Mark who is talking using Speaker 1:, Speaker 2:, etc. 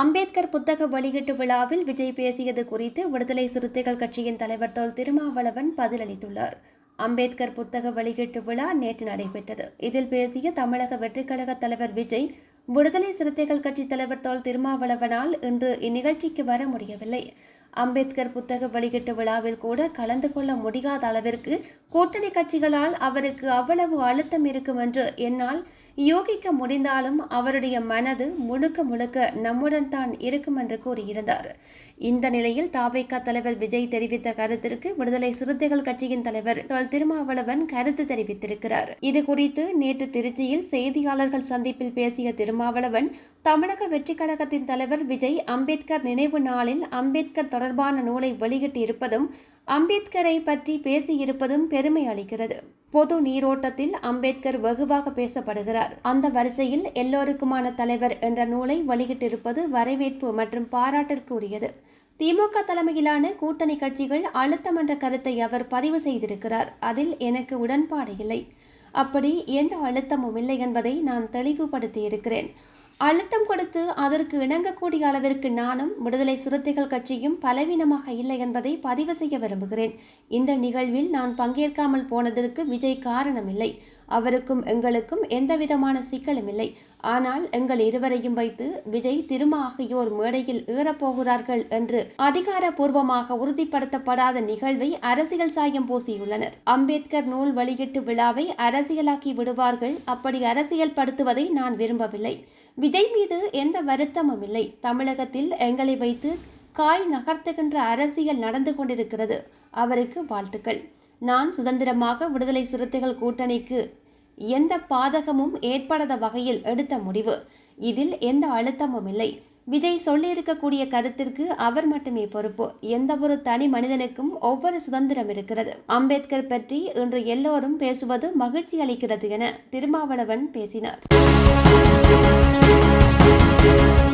Speaker 1: அம்பேத்கர் புத்தக வெளியீட்டு விழாவில் விஜய் பேசியது குறித்து விடுதலை சிறுத்தைகள் கட்சியின் தலைவர் தொல் திருமாவளவன் பதிலளித்துள்ளார். அம்பேத்கர் புத்தக வெளியீட்டு விழா நேற்று நடைபெற்றது. இதில் பேசிய தமிழக வெற்றிக்கழக தலைவர் விஜய் விடுதலை சிறுத்தைகள் கட்சி தலைவர் தொல் திருமாவளவனால் இன்று இந்நிகழ்ச்சிக்கு வர முடியவில்லை. அம்பேத்கர் புத்தக வெளியீட்டு விழாவில் கூட கலந்து கொள்ள முடியாத அளவிற்கு கூட்டணி கட்சிகளால் அவருக்கு அவ்வளவு அழுத்தம் இருக்கும் என்று என்னால் யோகிக்க முடிந்தாலும் அவருடைய மனது முழுக்க முழுக்க நம்முடன் தான் இருக்கும் என்று கூறியிருந்தார். இந்த நிலையில் தாவேகா தலைவர் விஜய் தெரிவித்த கருத்திற்கு விடுதலை சிறுத்தைகள் கட்சியின் தலைவர் தொல் திருமாவளவன் கருத்து தெரிவித்திருக்கிறார். இது குறித்து நேற்று திருச்சியில் செய்தியாளர்கள் சந்திப்பில் பேசிய திருமாவளவன் தமிழக வெற்றிக் கழகத்தின் தலைவர் விஜய் அம்பேத்கர் நினைவு நாளில் அம்பேத்கர் தொடர்பான நூலை வெளியிட்டு இருப்பதும் அம்பேத்கரை பற்றி பேசியிருப்பதும் பெருமை அளிக்கிறது. பொது நீரோட்டத்தில் அம்பேத்கர் வெகுவாக பேசப்படுகிறார். அந்த வரிசையில் எல்லோருக்குமான தலைவர் என்ற நூலை வெளியிட்டிருப்பது வரவேற்பு மற்றும் பாராட்டிற்குரியது. திமுக தலைமையிலான கூட்டணி கட்சிகள் அழுத்தம் என்ற கருத்தை அவர் பதிவு செய்திருக்கிறார். அதில் எனக்கு உடன்பாடு இல்லை. அப்படி எந்த அழுத்தமும் இல்லை என்பதை நான் தெளிவுபடுத்தியிருக்கிறேன். அழுத்தம் கொடுத்து அதற்கு இணங்கக்கூடிய அளவிற்கு நானும் விடுதலை சிறுத்தைகள் கட்சியும் பலவீனமாக இல்லை என்பதை பதிவு செய்ய விரும்புகிறேன். இந்த நிகழ்வில் நான் பங்கேற்காமல் போனதற்கு விஜய் காரணமில்லை. அவருக்கும் எங்களுக்கும் எந்தவிதமான சிக்கலும் இல்லை. ஆனால் எங்கள் இருவரையும் வைத்து விஜய் திருமா ஆகியோர் மேடையில் ஏறப்போகிறார்கள் என்று அதிகாரபூர்வமாக உறுதிப்படுத்தப்படாத நிகழ்வை அரசியல் சாயம் பூசியுள்ளனர். அம்பேத்கர் நூல் வெளியீட்டு விழாவை அரசியலாக்கி விடுவார்கள். அப்படி அரசியல் படுத்துவதை நான் விரும்பவில்லை. விஜய் மீது எந்த வருத்தமும் இல்லை. தமிழகத்தில் எங்களை வைத்து காய் நகர்த்துகின்ற அரசியல் நடந்து கொண்டிருக்கிறது. அவருக்கு வாழ்த்துக்கள். நான் சுதந்திரமாக விடுதலை சிறுத்தைகள் கூட்டணிக்கு எந்த பாதகமும் ஏற்படாத வகையில் எடுத்த முடிவு. இதில் எந்த அழுத்தமும் இல்லை. விஜய் சொல்லியிருக்கக்கூடிய கருத்திற்கு அவர் மட்டுமே பொறுப்பு. எந்த ஒரு தனி மனிதனுக்கும் ஒவ்வொரு சுதந்திரம் இருக்கிறது. அம்பேத்கர் பற்றி இன்று எல்லோரும் பேசுவது மகிழ்ச்சி அளிக்கிறது என திருமாவளவன் பேசினார். Thank you